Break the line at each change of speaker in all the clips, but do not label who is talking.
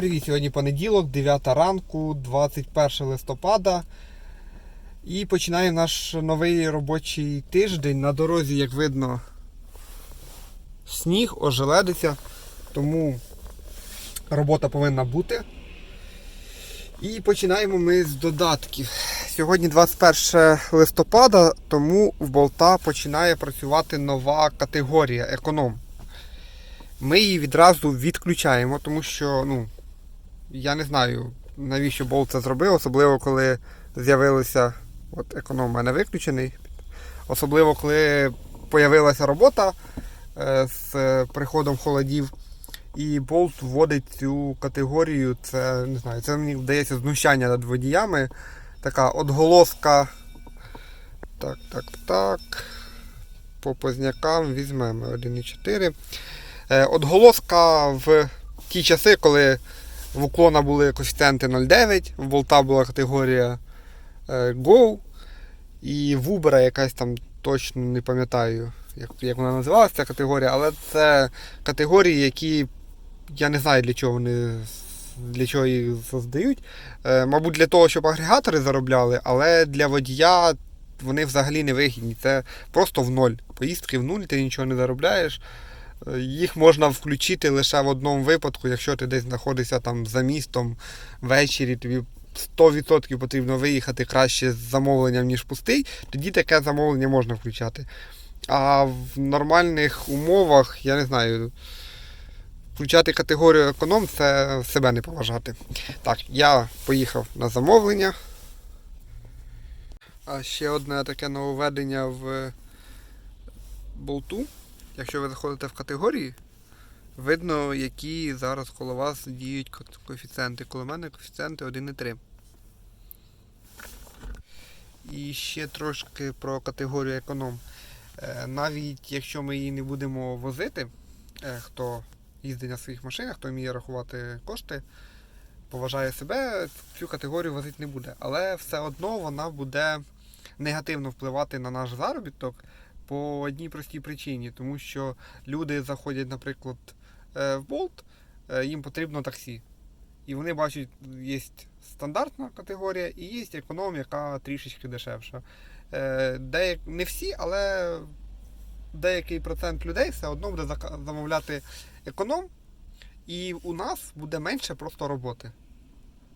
Друзі, сьогодні понеділок, 9 ранку, 21 листопада. І починаємо наш новий робочий тиждень. На дорозі, як видно, сніг, ожеледиться, тому робота повинна бути. І починаємо ми з додатків. Сьогодні 21 листопада, тому в болта починає працювати нова категорія економ. Ми її відразу відключаємо, тому що, ну, я не знаю, навіщо болт це зробив, особливо коли з'явилися. От економ у мене виключений. Особливо коли з'явилася робота е, з е, приходом холодів. І болт вводить цю категорію. Це не знаю, це мені вдається знущання над водіями. Така отголоска. Так, так, так. По познякам візьмемо 1,4. Е, Отголоска в ті часи, коли в уклона були коефіцієнти 0,9, в болта була категорія е, Go, і в Uber якась там точно не пам'ятаю, як, як вона називалася ця категорія, але це категорії, які я не знаю для чого вони для чого їх заздають. Е, мабуть, для того, щоб агрегатори заробляли, але для водія вони взагалі не вигідні. Це просто в ноль. Поїздки в нуль, ти нічого не заробляєш. Їх можна включити лише в одному випадку, якщо ти десь знаходишся там за містом ввечері, тобі 100% потрібно виїхати краще з замовленням, ніж пустий, тоді таке замовлення можна включати. А в нормальних умовах, я не знаю, включати категорію економ це себе не поважати. Так, я поїхав на замовлення. А ще одне таке нововведення в болту. Якщо ви заходите в категорії, видно, які зараз коло вас діють ко- коефіцієнти. Коло мене коефіцієнти 1,3. І ще трошки про категорію економ. Е, Навіть якщо ми її не будемо возити, е, хто їздить на своїх машинах, хто вміє рахувати кошти, поважає себе, цю категорію возити не буде. Але все одно вона буде негативно впливати на наш заробіток по одній простій причині, тому що люди заходять, наприклад, е, в Болт, е, їм потрібно таксі. І вони бачать, є стандартна категорія і є економ, яка трішечки дешевша. Е, Деяк... Не всі, але деякий процент людей все одно буде замовляти економ, і у нас буде менше просто роботи.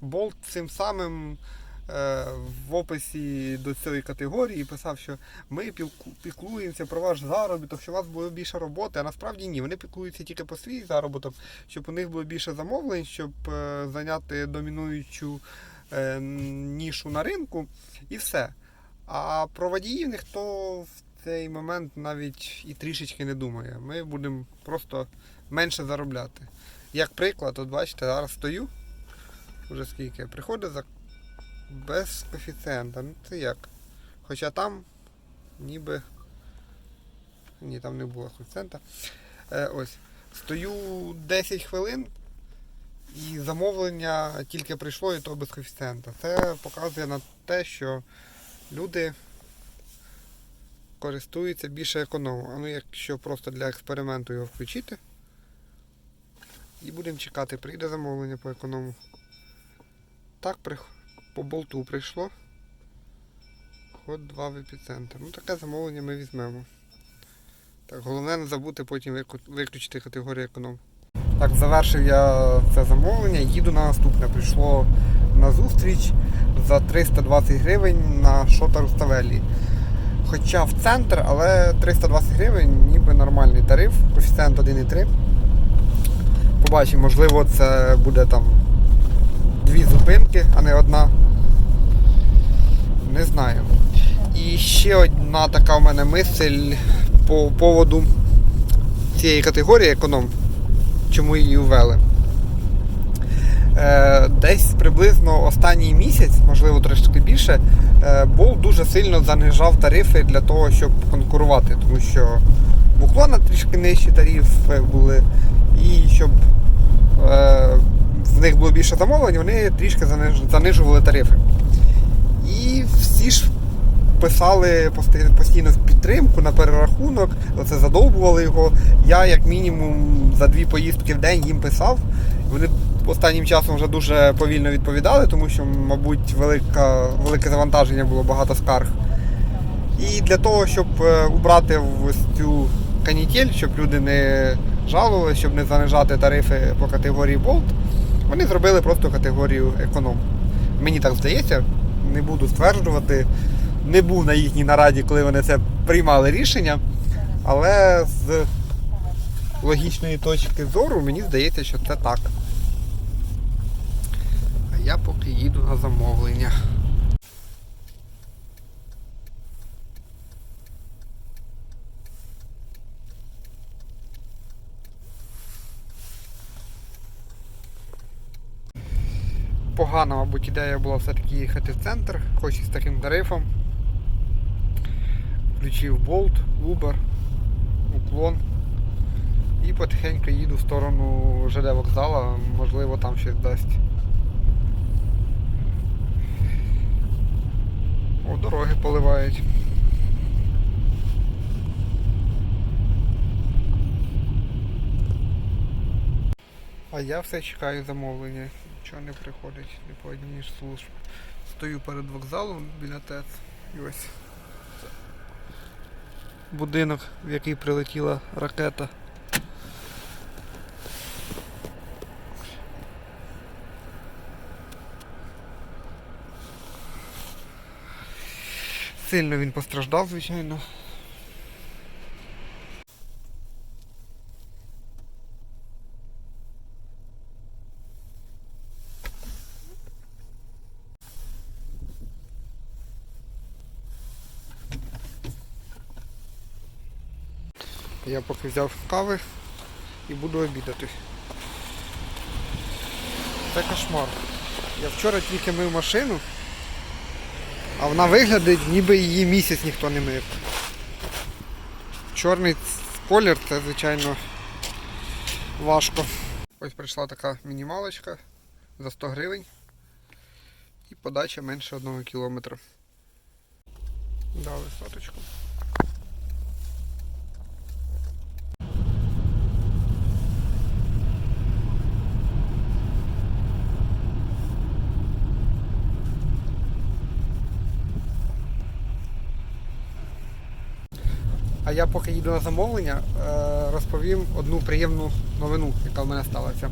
Болт цим самим в описі до цієї категорії писав, що ми піклуємося про ваш заробіток, що у вас було більше роботи, а насправді ні. Вони піклуються тільки про свій заробіток, щоб у них було більше замовлень, щоб е, зайняти домінуючу е, нішу на ринку і все. А про водіїв ніхто в цей момент навіть і трішечки не думає. Ми будемо просто менше заробляти. Як приклад, от бачите, зараз стою. Уже скільки приходить за без коефіцієнта. Ну це як? Хоча там ніби. Ні, там не було коефіцієнта. Е, ось. Стою 10 хвилин і замовлення тільки прийшло і то без коефіцієнта. Це показує на те, що люди користуються більше економом. А ну якщо просто для експерименту його включити. І будемо чекати, прийде замовлення по економу. Так, при... по болту прийшло. Ход 2 в епіцентр. Ну таке замовлення ми візьмемо. Так, головне не забути потім виключити категорію економ. Так, завершив я це замовлення, їду на наступне. Прийшло на зустріч за 320 гривень на Шота Руставелі. Хоча в центр, але 320 гривень ніби нормальний тариф, коефіцієнт 1,3. Побачимо, можливо, це буде там дві зупинки, а не одна. Не знаю. І ще одна така в мене мисль по поводу цієї категорії економ, чому її ввели. Е, Десь приблизно останній місяць, можливо трошки більше, е, Бол дуже сильно занижав тарифи для того, щоб конкурувати, тому що уклона трішки нижчі тарифи були, і щоб е, в них було більше замовлень, вони трішки заниж- занижували тарифи. І всі ж писали постійно підтримку на перерахунок, оце задовбували його. Я, як мінімум, за дві поїздки в день їм писав. Вони останнім часом вже дуже повільно відповідали, тому що, мабуть, велика, велике завантаження було багато скарг. І для того, щоб е, убрати в цю канітель, щоб люди не жалували, щоб не занижати тарифи по категорії Bolt, вони зробили просто категорію економ. Мені так здається, не буду стверджувати. Не був на їхній нараді, коли вони це приймали рішення, але з логічної точки зору мені здається, що це так. А я поки їду на замовлення. Погана, мабуть, ідея була все-таки їхати в центр, хоч і з таким тарифом. Включив Bolt, Uber, уклон. І потихеньку їду в сторону ЖД вокзала, можливо там щось дасть. О, дороги поливають. А я все чекаю замовлення. Нічого не приходить, не по одній ж службі. Стою перед вокзалом біля ТЕЦ. І ось будинок, в який прилетіла ракета. Сильно він постраждав, звичайно. Я поки взяв кави і буду обідати. Це кошмар. Я вчора тільки мив машину, а вона виглядить, ніби її місяць ніхто не мив. Чорний колір це, звичайно, важко. Ось прийшла така мінімалочка за 100 гривень і подача менше 1 кілометра. Дали соточку. А я поки їду на замовлення, е, розповім одну приємну новину, яка в мене сталася.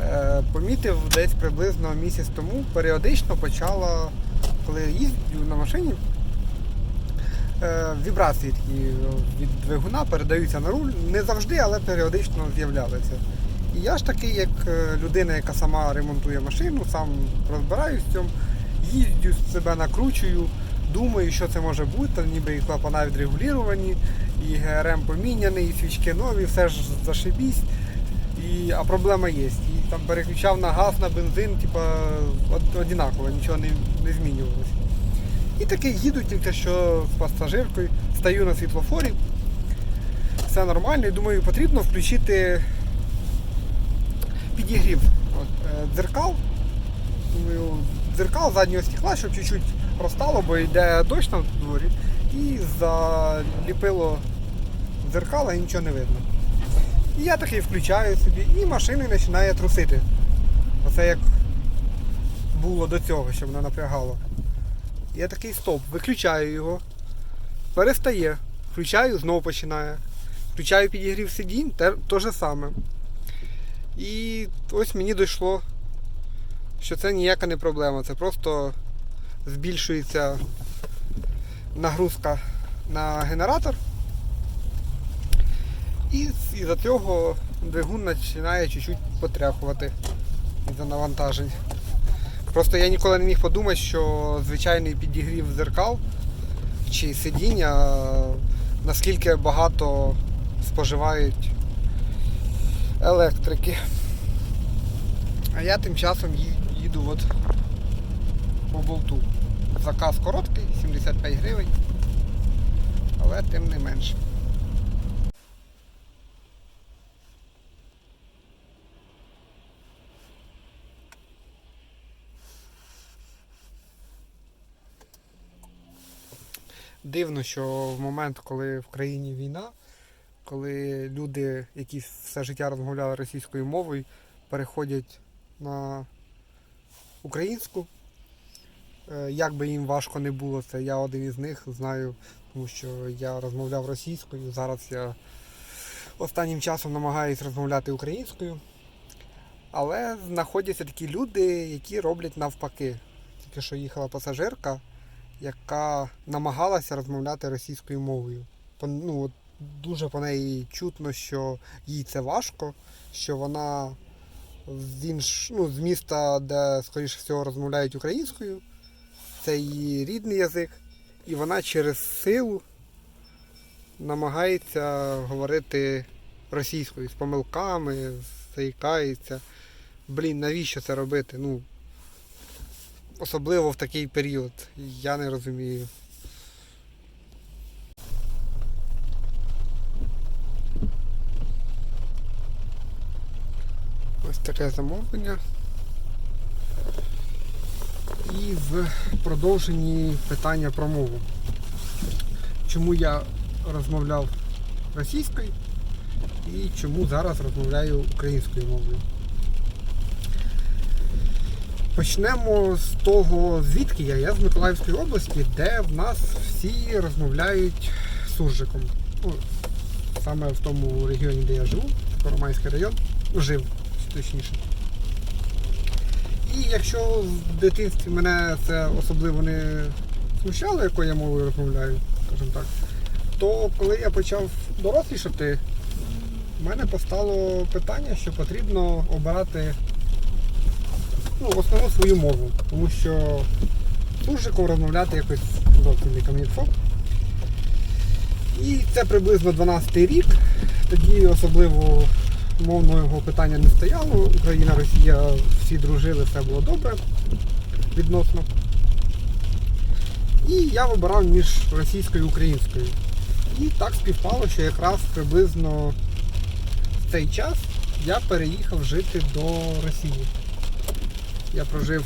Е, Помітив десь приблизно місяць тому, періодично почала, коли їздю на машині, е, вібрації такі від двигуна передаються на руль. Не завжди, але періодично з'являлися. І я ж такий, як людина, яка сама ремонтує машину, сам розбираюсь в цьому, їздю себе накручую, думаю, що це може бути, ніби і клапана відрегуліровані, і ГРМ поміняний, і свічки нові, все ж зашибісь. І, а проблема є. І там переключав на газ, на бензин, типа од- однаково, нічого не, не змінювалося. І таки їду тільки що з пасажиркою, стою на світлофорі, все нормально, і думаю, потрібно включити підігрів от, е, дзеркал. Думаю, дзеркал заднього стекла, щоб чуть-чуть розтало, бо йде дощ на дворі, і заліпило дзеркало і нічого не видно. І я такий включаю собі, і машини починає трусити. Оце як було до цього, щоб не напрягало. Я такий стоп, виключаю його, перестає, включаю, знову починає. Включаю підігрів сидінь, те, то же саме. І ось мені дійшло, що це ніяка не проблема. Це просто збільшується нагрузка на генератор. І з-за цього двигун починає чуть-чуть потряхувати за навантажень. Просто я ніколи не міг подумати, що звичайний підігрів зеркал чи сидіння наскільки багато споживають електрики. А я тим часом їду от по болту. Заказ короткий, 75 гривень, але тим не менше. Дивно, що в момент, коли в країні війна, коли люди, які все життя розмовляли російською мовою, переходять на українську. Е, Як би їм важко не було, це я один із них знаю, тому що я розмовляв російською. Зараз я останнім часом намагаюся розмовляти українською. Але знаходяться такі люди, які роблять навпаки. Тільки що їхала пасажирка, яка намагалася розмовляти російською мовою. Ну, дуже по неї чутно, що їй це важко, що вона з, інш... ну, з міста, де, скоріше всього, розмовляють українською. Це її рідний язик, і вона через силу намагається говорити російською з помилками, заїкається. Блін, навіщо це робити? Ну, особливо в такий період. Я не розумію. Ось таке замовлення. І в продовженні питання про мову. Чому я розмовляв російською і чому зараз розмовляю українською мовою. Почнемо з того, звідки я. Я з Миколаївської області, де в нас всі розмовляють суржиком. Ну, саме в тому регіоні, де я живу, Коромайський район, жив точніше. І якщо в дитинстві мене це особливо не смущало, якою я мовою розмовляю, скажімо так, то коли я почав дорослішати, в мене постало питання, що потрібно обирати ну, основну свою мову, тому що суржиком розмовляти якось зовсім не кам'ятфо. І це приблизно 12 й рік. Тоді особливо мовного питання не стояло. Україна, Росія всі дружили, все було добре відносно. І я вибирав між російською і українською. І так співпало, що якраз приблизно в цей час я переїхав жити до Росії. Я прожив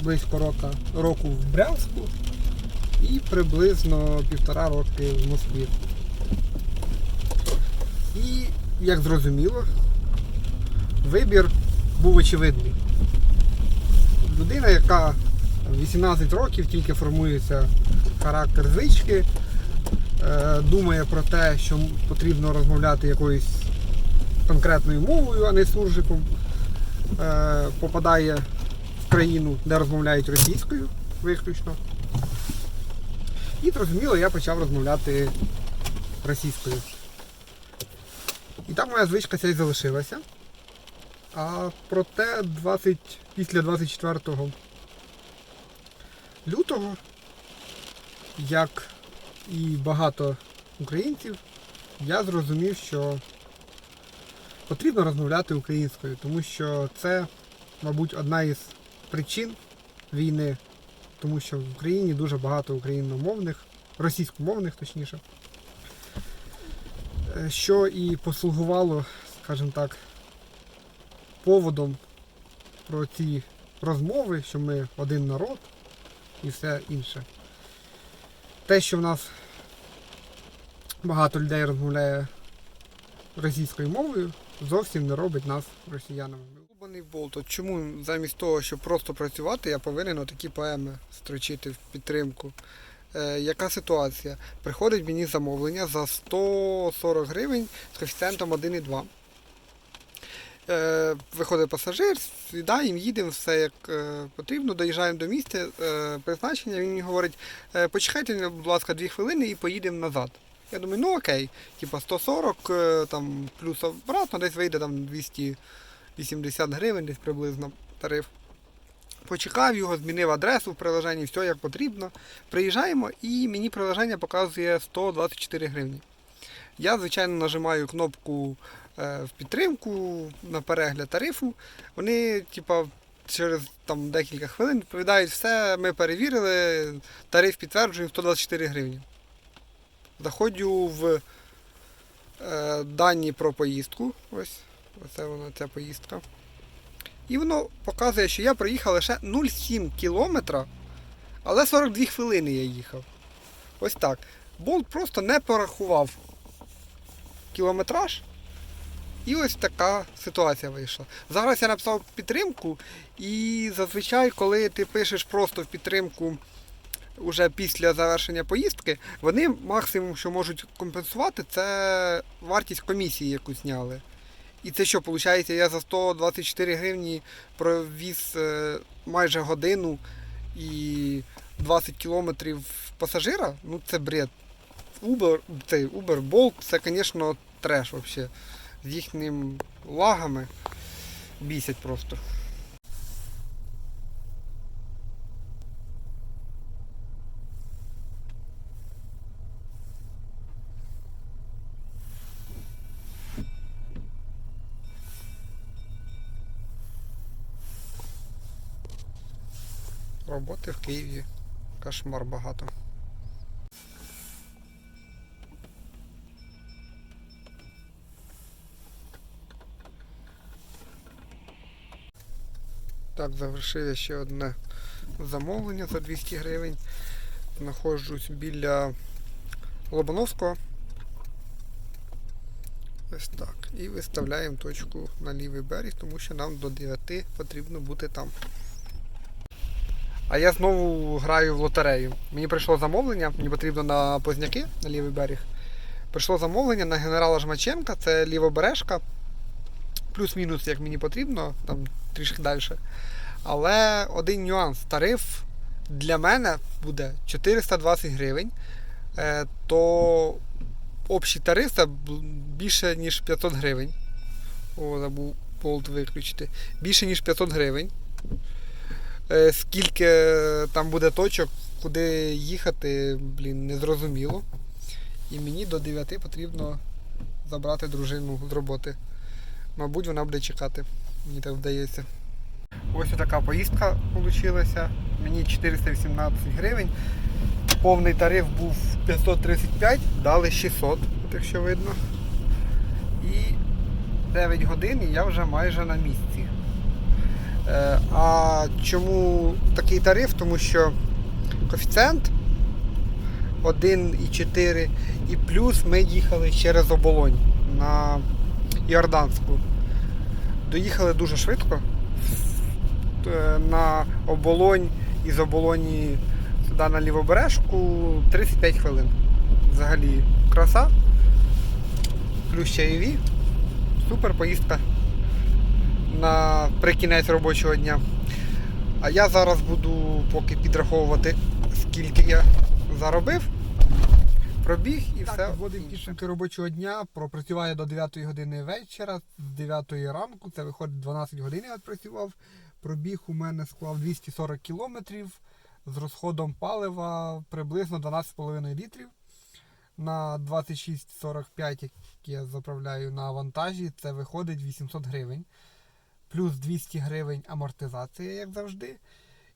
близько року, року в Брянську і приблизно півтора роки в Москві. І, як зрозуміло, вибір був очевидний. Людина, яка 18 років тільки формується характер звички, е, думає про те, що потрібно розмовляти якоюсь конкретною мовою, а не суржиком, е, попадає в країну, де розмовляють російською виключно. І зрозуміло, я почав розмовляти російською. І там моя звичка ця й залишилася. А проте 20, після 24 лютого, як і багато українців, я зрозумів, що потрібно розмовляти українською, тому що це, мабуть, одна із причин війни, тому що в Україні дуже багато україномовних, російськомовних точніше, що і послугувало, скажімо так, поводом про ці розмови, що ми один народ і все інше. Те, що в нас багато людей розмовляє російською мовою, зовсім не робить нас росіянами. Любаний болт. От чому замість того, щоб просто працювати, я повинен отакі поеми строчити в підтримку. Е, яка ситуація? Приходить мені замовлення за 140 гривень з коефіцієнтом 1,2. Е, виходить пасажир, сідаємо, їдемо, все як е, потрібно, доїжджаємо до місця призначення. Він говорить, почекайте, будь ласка, 2 хвилини і поїдемо назад. Я думаю, ну окей, типа 140 е, там, плюс обратно, десь вийде там 280 гривень, десь приблизно тариф. Почекав його, змінив адресу в приложенні, все як потрібно. Приїжджаємо і мені приложення показує 124 гривні. Я, звичайно, нажимаю кнопку е, в підтримку на перегляд тарифу. Вони, типа, через там, декілька хвилин відповідають, все, ми перевірили, тариф підтверджуємо 124 гривні. Заходжу в е, дані про поїздку. Ось, оце вона, ця поїздка. І воно показує, що я проїхав лише 0,7 кілометра, але 42 хвилини я їхав. Ось так. Болт просто не порахував кілометраж І ось така ситуація вийшла. Зараз я написав підтримку, і зазвичай, коли ти пишеш просто в підтримку уже після завершення поїздки, вони максимум, що можуть компенсувати, це вартість комісії, яку зняли. І це що, виходить, я за 124 гривні провіз е, майже годину і 20 кілометрів пасажира? Ну це бред. Uber, цей Uber, Bolt, це, звісно, треш взагалі. З їхніми лагами бісять просто. Роботи в Києві. Кошмар багато. Так, завершив я ще одне замовлення за 200 гривень. Знаходжусь біля Лобановського. Ось так. І виставляємо точку на лівий берег, тому що нам до 9 потрібно бути там. А я знову граю в лотерею. Мені прийшло замовлення, мені потрібно на Позняки, на лівий берег. Прийшло замовлення на генерала Жмаченка, це лівобережка. Плюс-мінус, як мені потрібно, там трішки далі. Але один нюанс. Тариф для мене буде 420 гривень. Е, то общий тариф це більше, ніж 500 гривень. О, забув болт виключити. Більше, ніж 500 гривень. Е, Скільки там буде точок, куди їхати, блін, незрозуміло. І мені до 9 потрібно забрати дружину з роботи. Мабуть, вона буде чекати. Мені так вдається. Ось така поїздка вийшла. Мені 418 гривень. Повний тариф був 535, дали 600, от якщо видно. І 9 годин і я вже майже на місці. Е, А чому такий тариф? Тому що коефіцієнт 1,4 і плюс ми їхали через оболонь на Йорданську. Доїхали дуже швидко. Е, На оболонь із оболоні сюди на лівобережку 35 хвилин. Взагалі краса. Плюс чайові. Супер поїздка на прикінець робочого дня. А я зараз буду поки підраховувати, скільки я заробив. Пробіг і все. Вводимо підсумки робочого дня. Пропрацював до 9 години вечора, з 9 ранку, це виходить 12 годин я відпрацював. Пробіг у мене склав 240 кілометрів з розходом палива приблизно 12,5 літрів. На 26,45, як я заправляю на вантажі, це виходить 800 гривень. Плюс 200 гривень амортизація, як завжди.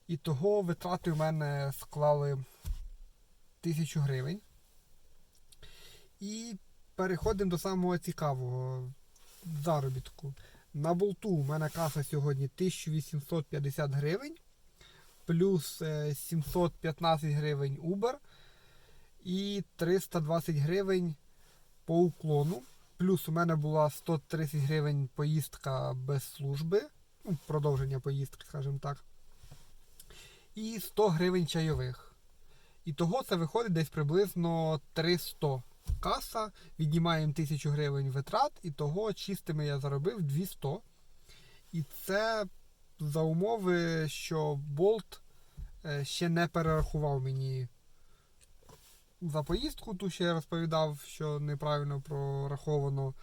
І того витрати у мене склали 1000 гривень. І переходимо до самого цікавого заробітку. На болту у мене каса сьогодні 1850 гривень, плюс е, 715 гривень Uber і 320 гривень по уклону. Плюс у мене була 130 гривень поїздка без служби, ну, продовження поїздки, скажімо так. І 100 гривень чайових. І того це виходить десь приблизно 300 каса. Віднімаємо 1000 гривень витрат, і того чистими я заробив 200. І це за умови, що Болт е, ще не перерахував мені за поїздку, ту ще я розповідав, що неправильно прораховано.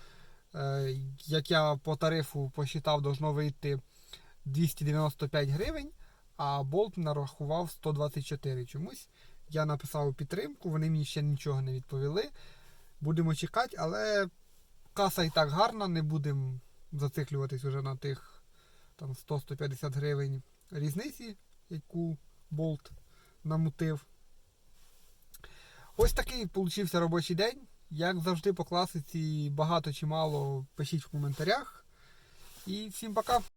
Е, Як я по тарифу посчитав, должно вийти 295 гривень, а Болт нарахував 124 чомусь. Я написав підтримку, вони мені ще нічого не відповіли. Будемо чекати, але каса і так гарна, не будемо зациклюватись уже на тих там 100-150 гривень різниці, яку Болт намутив. Ось такий получився робочий день. Як завжди по класиці, багато чи мало пишіть в коментарях. І всім пока!